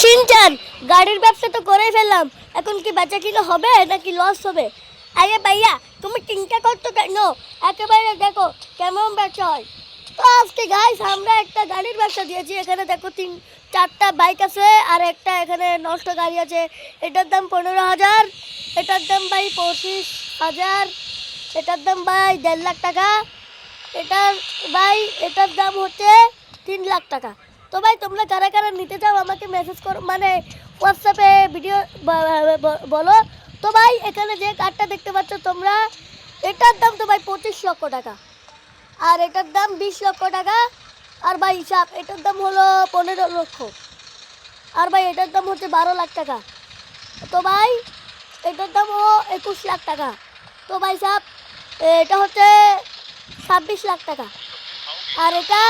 Shinchan গাড়ির ব্যবসা তো করেই ফেললাম। এখন কি বেচা কিনা হবে নাকি লস হবে? আরে ভাইয়া, তুমি চিন্তা করছ কেন? একেবারে দেখো কেমন ব্যবসা হয়। তো আজকে গাইস আমরা একটা গাড়ির ব্যবসা দিয়েছি। এখানে দেখো তিন, চারটা বাইক আছে আর একটা এখানে নষ্ট গাড়ি আছে। এটার দাম পনেরো হাজার, এটার দাম ভাই পঁচিশ হাজার, এটার দাম ভাই দেড় লাখ টাকা, এটার ভাই, এটার দাম হচ্ছে তিন লাখ টাকা। তো ভাই, তোমরা কারা কারা নিতে চাও আমাকে মেসেজ করো। মানে হোয়াটসঅ্যাপে ভিডিও বলো। তো ভাই, এখানে যে কার্ডটা দেখতে পাচ্ছ তোমরা, এটার দাম তো ভাই পঁচিশ লক্ষ টাকা। আর এটার দাম বিশ লক্ষ টাকা। আর ভাই হিসাব এটার দাম হলো পনেরো লক্ষ। আর ভাই, এটার দাম হচ্ছে বারো লাখ টাকা। তো ভাই, এটার দাম ও একুশ লাখ টাকা। তো ভাই সাহেব এটা হচ্ছে ছাব্বিশ লাখ টাকা। আর এটা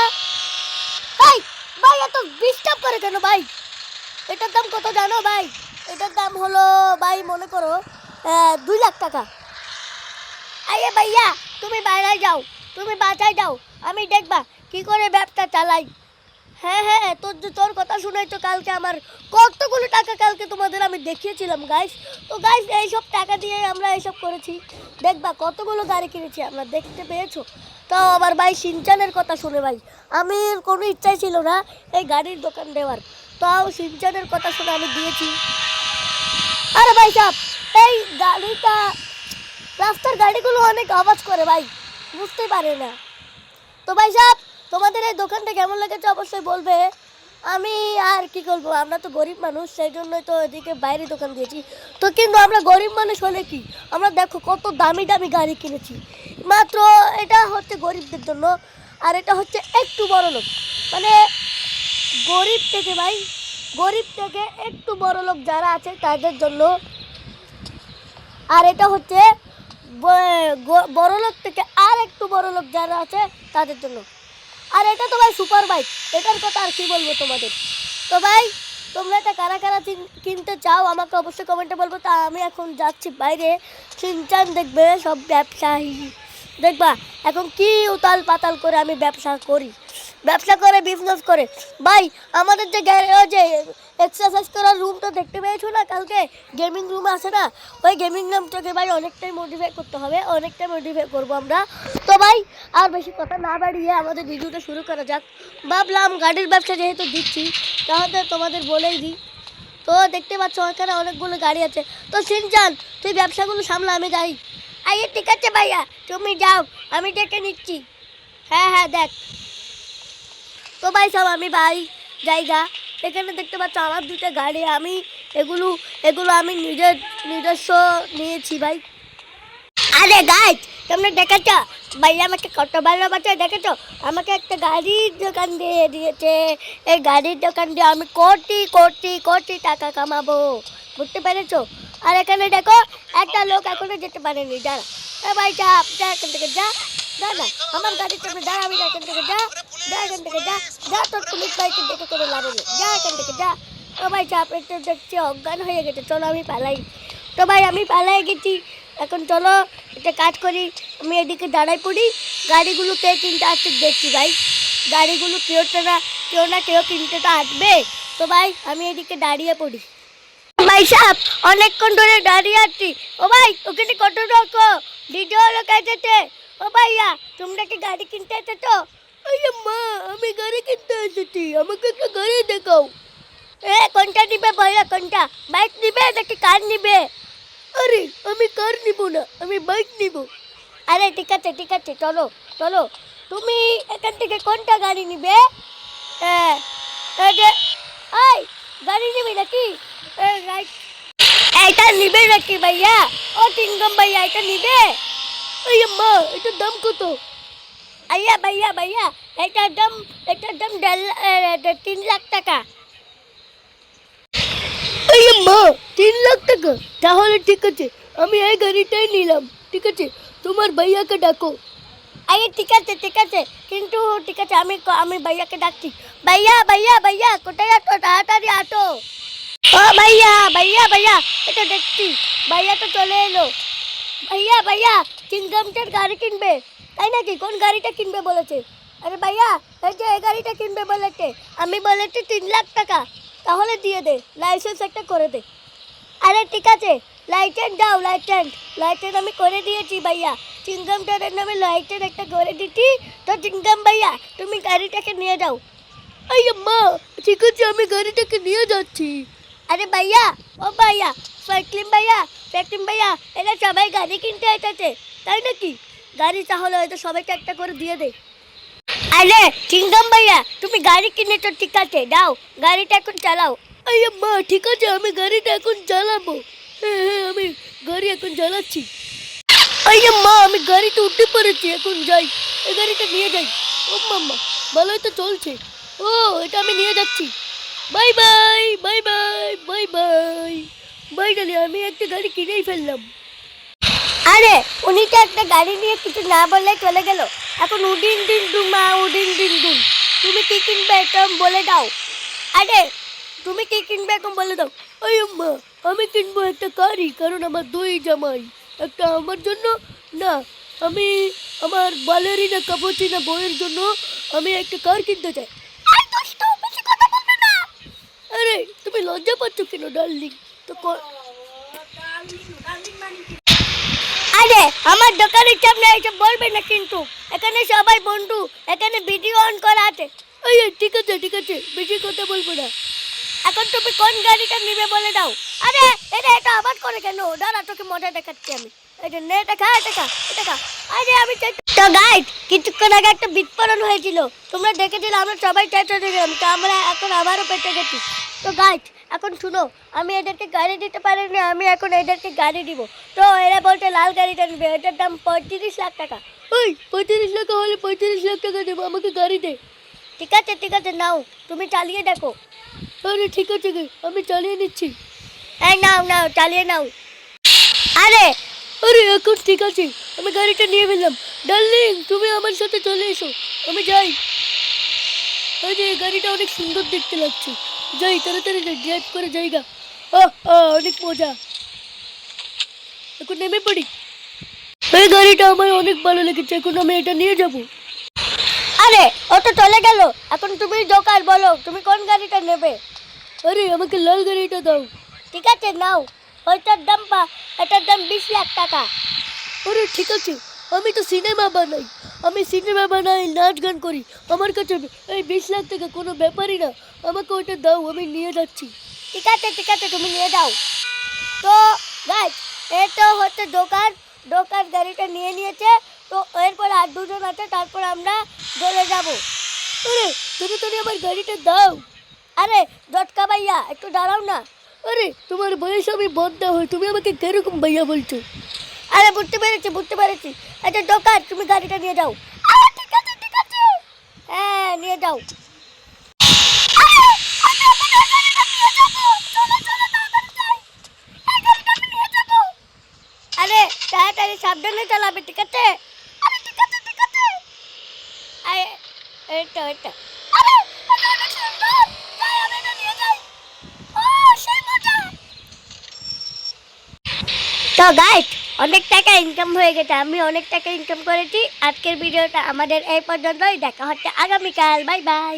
ভাই, এত ডিস্টার্ব করে কেন ভাই? এটার দাম কত জানো ভাই? এটার দাম হলো, ভাই, মনে করো দুই লাখ টাকা। আরে ভাইয়া, তুমি বাইরে যাও, তুমি বাঁচায় যাও, আমি দেখবা কি করে ব্যবসা চালাই। হ্যাঁ হ্যাঁ তোর যে তোর কথা শুনেই তো কালকে আমার কতগুলো টাকা কালকে তোমাদের আমি দেখিয়েছিলাম গাইস তো গাইস এইসব টাকা দিয়ে আমরা এইসব করেছি। দেখবা কতগুলো গাড়ি কিনেছি, আমরা দেখতে পেয়েছ? তাও আমার ভাই সিনচানের কথা শুনে ভাই আমি কোনো ইচ্ছাই ছিল না এই গাড়ির দোকান দেওয়ার। তাও সিনচানের কথা শুনে আমি দিয়েছি। আরে ভাই সাহেব এই গাড়িটা, রাস্তার গাড়িগুলো অনেক আওয়াজ করে ভাই বুঝতে পারে না। তো ভাই সাহেব তোমাদের এই দোকানটা কেমন লেগেছে অবশ্যই বলবে। আমি আর কি করব? আমরা তো গরিব মানুষ, সেই জন্যই তো এদিকে বাইরে দোকান দিয়েছি। তো কিন্তু আমরা গরিব মানুষ হলে কি? আমরা দেখো কত দামি দামি গাড়ি কিনেছি। মাত্র এটা হচ্ছে গরিবদের জন্য, আর এটা হচ্ছে একটু বড় লোক। মানে গরিব থেকে ভাই, গরিব থেকে একটু বড় লোক যারা আছে তাদের জন্য। আর এটা হচ্ছে বড় লোক থেকে আর একটু বড় লোক যারা আছে তাদের জন্য। আর এটা তো ভাই সুপার বাইক এটার কথা আর কি বলব তোমাদের? তো ভাই, তোমরা এটা কারা কারা কিনতে চাও, আমাকে অবশ্যই কমেন্টে বলব। তা আমি এখন যাচ্ছি বাইরে। সিনচান দেখবে সব ব্যবসায়ী। দেখবা, এখন কি উতাল পাতাল করে আমি ব্যবসা করি। ব্যবসা করে বিজনেস করে। ভাই, আমাদের যে গ্যা- যে এক্সারসাইজ করার রুমটা দেখতে পেয়েছ না? কালকে গেমিং রুম আছে না? ওই গেমিং রুমটাকে ভাই অনেকটাই মোটিভেট করতে হবে, অনেকটাই মোটিভেট করব আমরা। তো ভাই, আর বেশি কথা না বাড়িয়ে আমাদের ভিডিওটা শুরু করা যাক। ভাবলাম গাড়ির ব্যবসা যেহেতু দিচ্ছি, তাহলে তোমাদের বলেই দিই। তো দেখতে পাচ্ছ এখানে অনেকগুলো গাড়ি আছে। তো সিনচান, তুই ব্যবসাগুলো সামলা, আমি যাই। আরে, ঠিক আছে ভাইয়া, তুমি যাও, আমি ডেকে নিচ্ছি। হ্যাঁ হ্যাঁ দেখ। তো ভাই সব আমি ভাই জায়গা এখানে দেখতে পাচ্ছ আমার দুটো গাড়ি, আমি এগুলো এগুলো আমি নিজের নিজস্ব নিয়েছি ভাই। আরে গাইজ তোমরা দেখেছ? ভাই আমাকে কত ভালোবাসে, দেখেছ? আমাকে একটা গাড়ির দোকান দিয়ে দিয়েছে। এই গাড়ির দোকান দিয়ে আমি কোটি কোটি কোটি টাকা কামাবো। বুঝতে পেরেছ? আর এখানে দেখো, একটা লোক এখনও যেতে পারেনি যারা ভাই যা যা এখান থেকে যা না আমার গাড়ির সামনে যা আমি এখান থেকে যা। যা চাপ একটু দেখছি, অজ্ঞান হয়ে গেছে। চলো, আমি পালাই। তো আমি পালাই গেছি। এখন চলো কাজ করি। আমি এদিকে পড়ি। গাড়িগুলো কে কিনতে আসছে দেখছি ভাই। গাড়িগুলো কেউ তো না, কেউ না কেউ কিনতে তো আসবে। তো ভাই, আমি এদিকে দাঁড়িয়ে পড়ি। ভাই সাহেব, অনেকক্ষণ ধরে দাঁড়িয়ে আছি। ও ভাই, ওখানে কত রকম ভিডিও লোক এসেছে ও ভাইয়া তোমরা কি গাড়ি কিনতে এসেছ ওই মা আমি গাড়ি কিনতে এসেছি আমাকে একটা গাড়ি দেখাও এ কোনটা নিবে ভাইয়া কোনটা বাইক নিবে নাকি কার নিবে আরে আমি কার নিব না আমি বাইক নিব আরে, ঠিক আছে ঠিক আছে, চলো চলো। তুমি এখান থেকে কোনটা গাড়ি নিবে? এই, গাড়ি নিবি নাকি? এটা নিবে নাকি ভাইয়া? ও তিনগম ভাইয়া এটা নিবে? ওই মা এটার দাম কত? আইয়া, ভাইয়া ভাইয়া এটার দাম এটার দাম তিন লাখ টাকা। মা তিন লাখ টাকা? তাহলে ঠিক আছে, আমি এই গাড়িটাই নিলাম, ঠিক আছে? তোমার ভাইয়াকে ডাকো। আরে, ঠিক আছে ঠিক আছে। কিন্তু, ঠিক আছে, আমি আমি ভাইয়াকে ডাকছি। ভাইয়া ভাইয়া ভাইয়া, কোথায় আটো তাড়াতাড়ি আটো ও, ভাইয়া ভাইয়া ভাইয়া এটা দেখছি। ভাইয়া তো চলে এলো। ভাইয়া ভাইয়া চিংগামটার গাড়ি কিনবে। তাই নাকি? কোন গাড়িটা কিনবে বলেছে? আরে, ভাইয়া, এই যে এই গাড়িটা কিনবে বলেছে। আমি বলেছি তিন লাখ টাকা। তাহলে দিয়ে দে লাইসেন্স একটা করে দে। আরে, ঠিক আছে লাইটেন্ট দাও লাইটেন্ট লাইটেন্ট আমি করে দিয়েছি ভাইয়া। চিংগাম টারের নামে লাইটেন্ট একটা করে দিচ্ছি তো চিংগাম ভাইয়া, তুমি গাড়িটাকে নিয়ে যাও। এই মা ঠিক আছে, আমি গাড়িটাকে নিয়ে যাচ্ছি। আরে ভাইয়া, ও ভাইয়া, ফ্যাকলিম ভাইয়া ফ্যাকলিম ভাইয়া, এরা সবাই গাড়ি কিনতে এসেছে, তাই নাকি? গাড়ি তাহলে হয়তো সবাইকে একটা করে দিয়ে দে। আরে চিংগাম ভাইয়া, তুমি গাড়ি কিনেছো, ঠিক আছে, দাও। গাড়িটা এখন চালাও। এই মা ঠিক আছে, আমি গাড়িটা এখন চালাবো। আমি গাড়ি এখন চালাচ্ছি এই মা আমি গাড়িতে উঠতে পেরেছি, এখন যাই। এই গাড়িটা নিয়ে যাই। ও মাম্মা ভালোই তো চলছে। ও, এটা আমি নিয়ে যাচ্ছি। Bye bye bye bye bye bye. Bye ডালি আমি একটা গাড়ি কিনেই ফেললাম। আরে, উনি তো একটা গাড়ি নিয়ে কিছু না বললে চলে গেল। এখন উডিন দিন দুমা উডিন দিন দুম তুমি কি কিনবে, এটা বলে দাও। আরে, তুমি কি কিনবে, এখন বলে দাও। ওই, আম্মা। আমি কিনবো একটা গাড়ি কারণ আমার দুই জামাই। একটা আমার জন্য না আমি আমার বালেরিনা কাপচিনা বইয়ের জন্য আমি একটা কার কিনতে চাই। আরে তুমি লজ্জা পাচ্ছ কেন ডার্লিং? তো আরে আমার দোকানের সামনে এসে বলবে না কিন্তু। এখানে সবাই বন্ধু এখানে ভিডিও অন করা আছে। এই, ঠিক আছে ঠিক আছে বেশি কথা বলব না। এখন তুমি কোন গাড়িটা নিবে বলে দাও? আরে, এটা এটা আবার করে কেন? দাঁড়া, তোকে মজা দেখাচ্ছি আমি। এটা নে দেখা দেখা দেখা আরে, আমি তো গাইড কিছুক্ষণ আগে একটা বিস্ফোরণ হয়েছিল। তোমরা দেখেছিলে, আমরা সবাই চেষ্টা দিলাম তো আমরা এখন আবারও পেটে গেছি। তো গাইড এখন শুনো, আমি এদেরকে গাড়ি দিতে পারিনি, আমি এখন এদেরকে গাড়ি দিব। তো এরা বলছে, লাল গাড়িটা নেবে এটার দাম পঁয়ত্রিশ লাখ টাকা। ওই, পঁয়ত্রিশ লাখ হলে পঁয়ত্রিশ লাখ টাকা দেবো, আমাকে গাড়ি দে। ঠিক আছে ঠিক আছে, নাও, তুমি চালিয়ে দেখো। আরে, ঠিক আছে আমি চালিয়ে নিচ্ছি। এই নাও নাও চালিয়ে নাও। আরে আরে এখন ঠিক আছে। আমি গাড়িটা নিয়ে ফেললাম। ডার্লিং তুমি আমার সাথে চলে এসো। আমি যাই। আরে গাড়িটা অনেক সুন্দর দেখতে লাগছে। যাই তাড়াতাড়ি ড্রাইভ করে আহ আহ, অনেক মজা। এখন নেমে পড়ি। এই গাড়িটা আমার অনেক ভালো লেগেছে। এখন আমি এটা নিয়ে যাব। আরে ও তো চলে গেল। এখন তুমি দোকান বলো তুমি কোন গাড়িটা নেবে? আরে আমাকে লাল গাড়িটা দাও। ঠিক আছে নাও। ওইটার দাম পা এটার দাম বিশ লাখ টাকা। আরে ঠিক আছে। আমি তো সিনেমা বানাই। আমি সিনেমা বানাই নাচ গান করি। আমার কাছে এই বিশ লাখ টাকা কোনো ব্যাপারই না। আমাকে ওইটা দাও আমি নিয়ে যাচ্ছি। ঠিক আছে ঠিক আছে তুমি নিয়ে যাও। তো গাছ এ তো হচ্ছে দোকান। দোকান গাড়িটা নিয়ে নিয়েছে। তো এরপর আর দুজন আছে তারপর আমরা চলে যাব। আরে তুমি তুমি আমার গাড়িটা দাও। আরে দটকা ভাইয়া একটু দাঁড়াও না। আরে, তোমার বয়স আমি বন্ধ হই, তুমি আমাকে কেরকম ভাইয়া বলছো? আরে, বুঝতে পেরেছি বুঝতে পেরেছি। আচ্ছা দোকান তুমি গাড়িটা নিয়ে যাও। ঠিক আছে ঠিক আছে। হ্যাঁ নিয়ে যাও আরে, আমি আপনার গাড়িটা নিয়ে যাব। চলো, চলো, তাড়াতাড়ি যাই। এই গাড়িটা আমি নিয়ে যাব। আরে তাড়াতাড়ি সাবধানে চালাবে ঠিক আছে আরে ঠিক আছে ঠিক আছে আরে এটা এটা আরে এটা অনেক সুন্দর যাই আমি এটা নিয়ে যাই ও সেই মজা তো গাইড অনেক টাকা ইনকাম হয়ে গেছে। আমি অনেক টাকা ইনকাম করেছি। আজকের ভিডিওটা আমাদের এই পর্যন্তই। দেখা হচ্ছে আগামীকাল। Bye bye